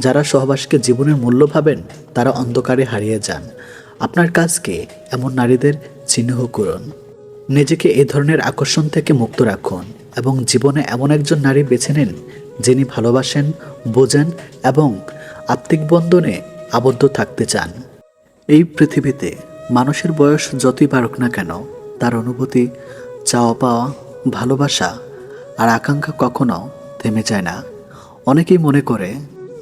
যারা সহবাসকে জীবনের মূল্য ভাবেন, তারা অন্ধকারে হারিয়ে যান। আপনার কাজকে এমন নারীদের চিহ্ন করুন। নিজেকে এই ধরনের আকর্ষণ থেকে মুক্ত রাখুন এবং জীবনে এমন একজন নারী বেছে নিন, যিনি ভালোবাসেন, বোঝেন এবং আত্মিক বন্ধনে আবদ্ধ থাকতে চান। এই পৃথিবীতে মানুষের বয়স যতই বাড়ুক না কেন, তার অনুভূতি, চাওয়া পাওয়া, ভালোবাসা আর আকাঙ্ক্ষা কখনো থেমে যায় না। অনেকেই মনে করে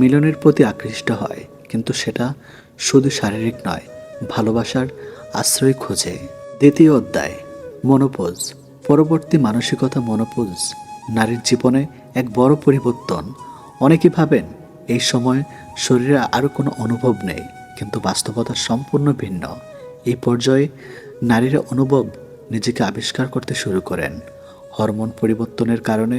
মিলনের প্রতি আকৃষ্ট হয়, কিন্তু সেটা শুধু শারীরিক নয়, ভালোবাসার আশ্রয় খোঁজে। দ্বিতীয় অধ্যায়, মনোপোজ। পরবর্তী মানসিকতা মনোপোজ, নারীর জীবনে এক বড় পরিবর্তন। অনেকে ভাবেন, এই সময় শরীরে আরও কোনো অনুভব নেই, কিন্তু বাস্তবতা সম্পূর্ণ ভিন্ন। এই পর্যায়ে নারীরা অনুভব নিজেকে আবিষ্কার করতে শুরু করেন। হরমোন পরিবর্তনের কারণে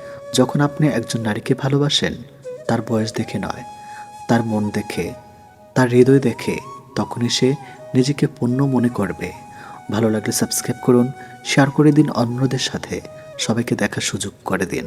যখন আপনি একজন নারীকে ভালোবাসেন, তার বয়স দেখে নয়, তার মন দেখে, তার হৃদয় দেখে, তখনই সে নিজেকে পণ্য মনে করবে। ভালো লাগলে সাবস্ক্রাইব করুন, শেয়ার করে দিন অন্যদের সাথে। সবাইকে দেখার সুযোগ করে দিন।